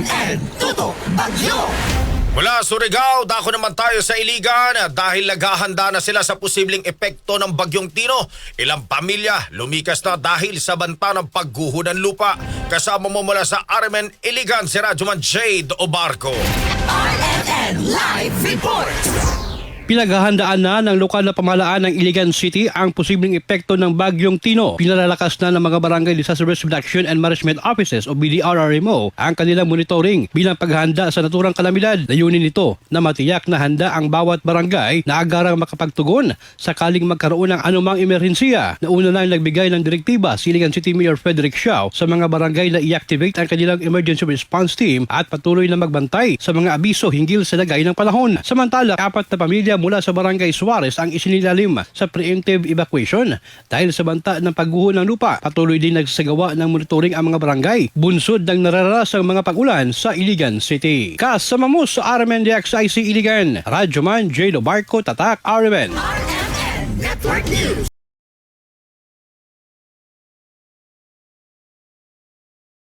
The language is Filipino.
RMN Tutok Bagyo Mula Surigao, dako naman tayo sa Iligan dahil naghahanda na sila sa posibleng epekto ng Bagyong Tino. Ilang pamilya lumikas na dahil sa banta ng pagguho ng lupa. Kasama mo mula sa Armen Iligan si Radyoman Jade Obarco. RMN Pinaghahandaan na ng lokal na pamahalaan ng Iligan City ang posibleng epekto ng Bagyong Tino. Pinalalakas na ng mga Barangay Disaster Risk Reduction and Management Offices o BDRRMO ang kanilang monitoring bilang paghahanda sa naturang kalamidad. Layunin nito na matiyak na handa ang bawat barangay na agarang makapagtugon sakaling magkaroon ng anumang emerhensiya. Nauna na nagbigay ng direktiba si Iligan City Mayor Frederick Shaw sa mga barangay na i-activate ang kanilang emergency response team at patuloy na magbantay sa mga abiso hinggil sa lagay ng panahon. Samantala, apat na pamilya mula sa barangay Suarez ang isinilalim sa preemptive evacuation dahil sa banta ng pagguho ng lupa. Patuloy din nagsagawa ng monitoring ang mga barangay bunsod ng nararasang mga pag-ulan sa Iligan City. Kasama mo sa RMN DXIC Iligan, Radyoman J. Barco Tatak. RMN Network News